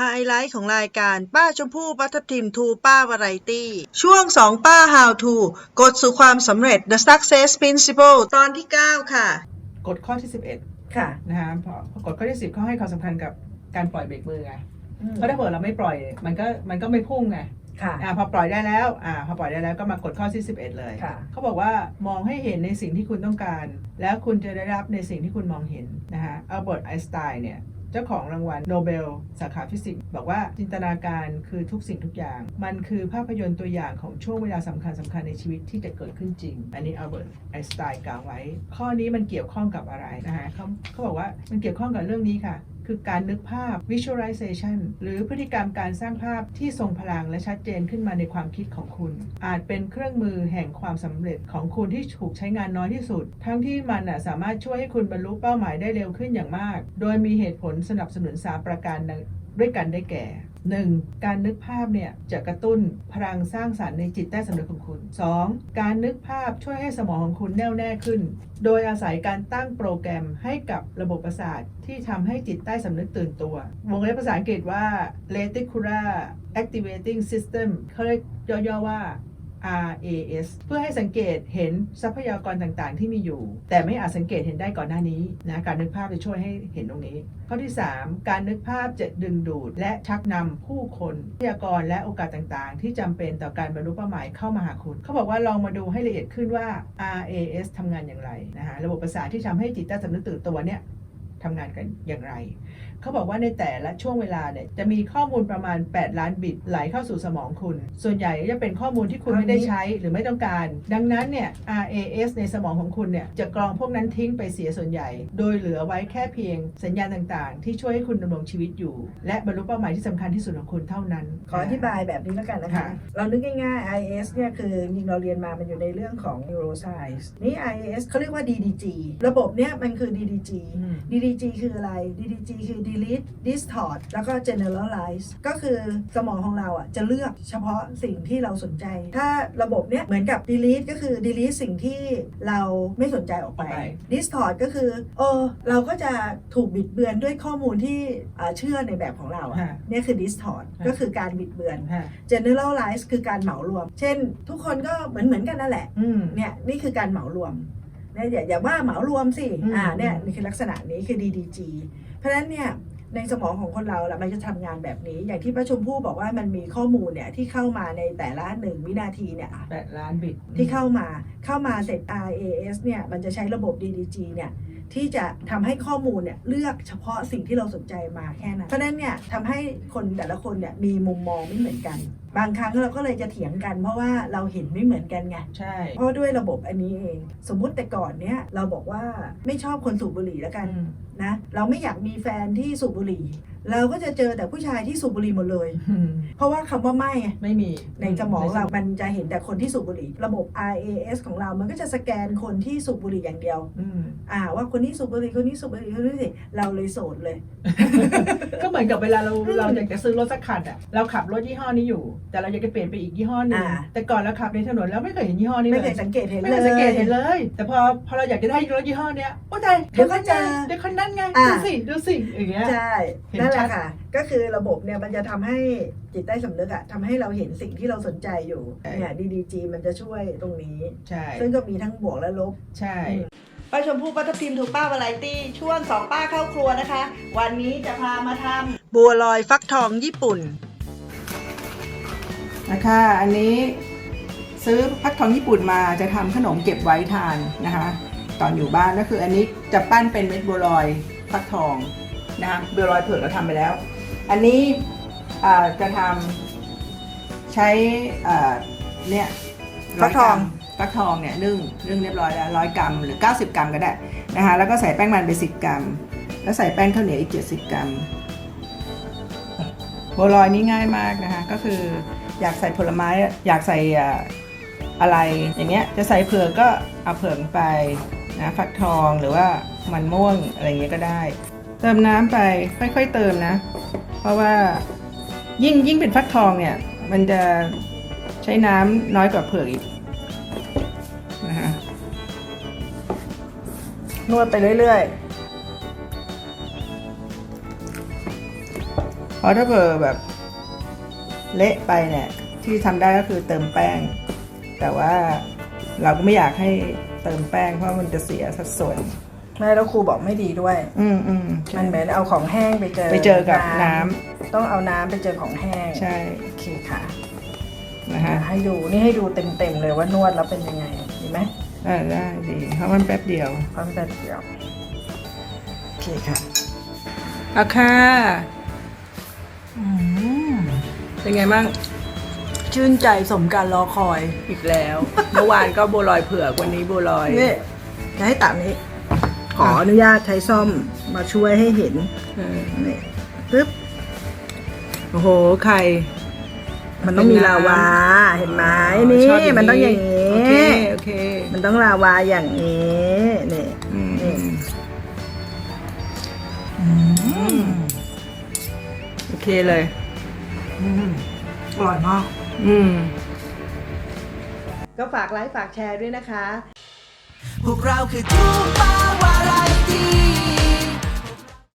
ไฮไลท์ของรายการป้าชมพู่ปัททิมทูป้าวาไรตี้ ช่วง 2 ป้า How to กดสู่ความสำเร็จ The Success Principle ตอนที่ 9 ค่ะ กฎข้อที่ 11 ค่ะนะฮะพอพอกฎข้อที่ 10เขาให้ความสำคัญกับการปล่อยเบรกมือไงเพราะถ้าเกิดเราไม่ปล่อยมันก็มันก็ไม่พุ่งไงค่ะอ่าพอปล่อยได้แล้วอ่าพอปล่อยได้แล้วก็มากดข้อที่11 เลยค่ะเขาบอกว่ามองให้เห็นในสิ่งที่คุณต้องการ แล้วคุณจะได้รับในสิ่งที่คุณมองเห็นนะฮะอัลเบิร์ตไอน์สไตน์เนี่ยเจ้าของรางวัลโนเบล สาขาฟิสิกส์บอกว่าจินตนาการคือทุกสิ่งทุกอย่าง มันคือภาพยนตร์ตัวอย่างของช่วงเวลาสำคัญสำคัญในชีวิตที่จะเกิดขึ้นจริง อันนี้อัลเบิร์ตไอน์สไตน์กล่าวไว้ ข้อนี้มันเกี่ยวข้องกับอะไรนะฮะเขาเขาบอกว่ามันเกี่ยวข้องกับเรื่องนี้ค่ะ คือการนึกภาพ visualization หรือพฤติกรรมการสร้างภาพที่ทรงพลังและชัดเจนขึ้นมาในความคิดของคุณ อาจเป็นเครื่องมือแห่งความสำเร็จของคุณที่ถูกใช้งานน้อยที่สุด ทั้งที่มันสามารถช่วยให้คุณบรรลุเป้าหมายได้เร็วขึ้นอย่างมาก โดยมีเหตุผลสนับสนุนสาประการด้วยกันได้แก่ 1. การนึกภาพเนี่ยจะกระตุ้นพลังสร้างสารรค์ในจิตใต้สำนึกของคุณ 2. การนึกภาพช่วยให้สมองของคุณแน่วแน่ขึ้น โดยอาศัยการตั้งโปรแกรมให้กับระบบประสาทที่ทำให้จิตใต้สำนึกตื่นตัว วงเล็บภาษาอังกฤษว่า reticular activating system เขาเรียกย่อๆว่า RAS เพื่อให้สังเกตเห็นทรัพยากรต่างๆ ที่มีอยู่ แต่ไม่อาจสังเกตเห็นได้ก่อนหน้านี้นะการนึกภาพจะช่วยให้เห็นตรงนี้ ข้อที่ 3 การนึกภาพจะดึงดูด และชักนำผู้คนทรัพยากรและโอกาสต่างๆ ที่จำเป็นต่อการบรรลุเป้าหมายเข้ามาหาคุณ เขาบอกว่าลองมาดูให้ละเอียดขึ้นว่า RAS ทำงานอย่างไรนะฮะระบบประสาทที่ทำให้จิตใต้สำนึกตื่นตัวเนี่ย ทำงานกันอย่างไร เขาบอกว่าในแต่ละช่วงเวลาเนี่ยจะมีข้อมูลประมาณ 8 ล้านบิตไหลเข้าสู่สมองคุณ ส่วนใหญ่จะเป็นข้อมูลที่คุณอันนี้ไม่ได้ใช้หรือไม่ต้องการ ดังนั้นเนี่ย RAS ในสมองของคุณเนี่ยจะกรองพวกนั้นทิ้งไปเสียส่วนใหญ่ โดยเหลือไว้แค่เพียงสัญญาณต่างๆ ที่ช่วยให้คุณดำรงชีวิตอยู่ และบรรลุเป้าหมายที่สำคัญที่สุดของคุณเท่านั้น ขออธิบายแบบนี้แล้วกันนะคะค่ะเรานึกง่ายๆ IAS เนี่ยคือจริงๆเราเรียนมามันอยู่ในเรื่องของ neuroscience นี่ IAS เขาเรียกว่า DDG ระบบเนี้ยมันคือ DDG อืม DDG คืออะไร DDG คือ delete distort แล้วก็ generalize ก็คือสมองของเราอะจะเลือกเฉพาะสิ่งที่เราสนใจ ถ้าระบบเนี้ยเหมือนกับ delete ก็คือ delete สิ่งที่เราไม่สนใจออกไปออกไป distort ก็คือเออเราก็จะถูกบิดเบือนด้วยข้อมูลที่อ่าเชื่อในแบบของเราอะฮะเนี่ยคือ distort ฮะก็คือการบิดเบือนฮะ generalize คือการเหมารวม เช่น ทุกคนก็เหมือนเหมือนกันนั่นแหละอืมเนี่ยนี่คือการเหมารวม เนี่ยอย่าอย่าว่าเหมารวมสิอืมอ่าเนี่ยนี่คือลักษณะนี้คือ DDG เพราะฉะนั้นเนี่ยในสมองของคนเราละมันจะทำงานแบบนี้ อย่างที่ประชุมผู้บอกว่ามันมีข้อมูลเนี่ยที่เข้ามาในแต่ละหนึ่งวินาทีเนี่ยแปดล้านบิตที่เข้ามาเข้ามาเสร็จ RAS เนี่ยมันจะใช้ระบบ DDG เนี่ยที่จะทำให้ข้อมูลเนี่ยเลือกเฉพาะสิ่งที่เราสนใจมาแค่นั้นเพราะฉะนั้นเนี่ยทำให้คนแต่ละคนเนี่ยมีมุมมองไม่เหมือนกัน บางครั้งเราก็เลยจะเถียงกัน เพราะว่าเราเห็นไม่เหมือนกันไงใช่ เพราะด้วยระบบอันนี้เอง สมมุติแต่ก่อนเนี่ยเราบอกว่าไม่ชอบคนสูบบุหรี่แล้วกันอืม นะเราไม่อยากมีแฟนที่สูบบุหรี่ เราก็จะเจอแต่ผู้ชายที่สูบบุหรี่หมดเลยอืมเพราะว่าคำว่าไม่ไงไม่มีในสมองเรา มันจะเห็นแต่คนที่สูบบุหรี่ ระบบ RAS ของเรา มันก็จะสแกนคนที่สูบบุหรี่อย่างเดียว อืมอ่า ว่าคนนี้สูบบุหรี่คนนี้สูบบุหรี่คนนี้สิเราเลยโสดเลย ก็เหมือนกับเวลาเราอืมเราอยากจะซื้อรถสักคันอะเราขับรถยี่ห้อนี้อยู่แต่เราอยากจะเปลี่ยนไปอีกยี่ห้อหนึงอ่า แต่ก่อนเราขับในถนนเราไม่เคยเห็นยี่ห้อนี้ไม่เลเคยยสังเกตเห็นไม่เลเคยยสังเกตเห็นเลย แต่พอพอเราอยากจะได้รถยี่ห้อเนี้ยโอ้ใจเดี๋ยวก็เจอเดี๋ยวคนนั้นไงอ่า ดูสิดูสิอย่างเงี้ย ใช่ เห็นนั่นแหชัละด ค่ะ ก็คือระบบเนี่ยมันจะทำให้จิตใต้สำนึกอะทำให้เราเห็นสิ่งที่เราสนใจอยู่ เนี่ย DDG มันจะช่วยตรงนี้ ใช่ซึ่งก็มีทั้งบวกและลบ ใช่ ป้าชมพู่ปัททิมทูป้าวาไรตี้ช่วง2ป้าเข้าครัวนะคะ วันนี้จะพามาทำบัวลอยฟักทองญี่ปุ่น นะคะ อันนี้ซื้อพักทองญี่ปุ่นมาจะทำขนมเก็บไว้ทานนะคะ ตอนอยู่บ้านก็คืออันนี้จะปั้นเป็นเม็ดบัวลอยฟักทองนะคะบัวลอยเผือกเราทำไปแล้ว อันนี้อ่าจะทำใช้อ่าเนี่ยฟักทองฟักทองเนี่ยนึ่งนึ่งเรียบร้อยแล้วร้อยกรัมหรือ 90 กรัมก็ได้นะคะแล้วก็ใส่แป้งมันไป10กรัม แล้วใส่แป้งข้าวเหนียวอีก70กรัมบัวลอยนี่ง่ายมากนะคะก็คือ อยากใส่ผลไม้อยากใส่อะไรอย่างเงี้ยจะใส่เผือกก็เอาเผือกไปนะฟักทองหรือว่ามันม่วงอะไรเงี้ยก็ได้ เติมน้ำไปค่อยๆเติมนะ เพราะว่ายิ่งยิ่งเป็นฟักทองเนี่ย มันจะใช้น้ำน้อยกว่าเผือกอีกนะคะนวดไปเรื่อยๆพอราะถ้าเผือแบบ เละไปเนี่ยที่ทำได้ก็คือเติมแป้ง แต่ว่าเราก็ไม่อยากให้เติมแป้งเพราะมันจะเสียสัดส่วนแม่แล้วครูบอกไม่ดีด้วย อืมอืมมันเหมือนเอาของแห้งไปเจอไปเจอกับน้ต้องเอาน้ำไปเจอของแห้ง ใช่โอเคค่ะนะฮะให้ดูนี่ให้ดูเต็มๆเลยว่านวดแล้วเป็นยังไงดีไหมอ่าได้ดีเพราะมันแป๊บเดียวความแบบเดียวโอเคค่ะอาค่ะอืม เป็นไงบ้าง ชื่นใจสมการรอคอยอีกแล้ว เมื่อวานก็บัวลอยเผือกวันนี้บัวลอย นี่จะให้ตัดนี้ ขออนุญาตใช้ซ่อมมาช่วยให้เห็นเออนี่ปึ๊บ โอ้โหไข่ มันต้องมีเป็นน้ำลาวา เห็นไหมอ๋อนี่ชอบอย่างนี้มันต้องอย่างนี้ โอเคโอเคมันต้องลาวาอย่างนี้นี่ อืมนี่อืมโอเคเลย อืมอร่อยมาก อืม ก็ฝากไลค์ฝากแชร์ด้วยนะคะ พวกเราคือทูปาวาไรตี้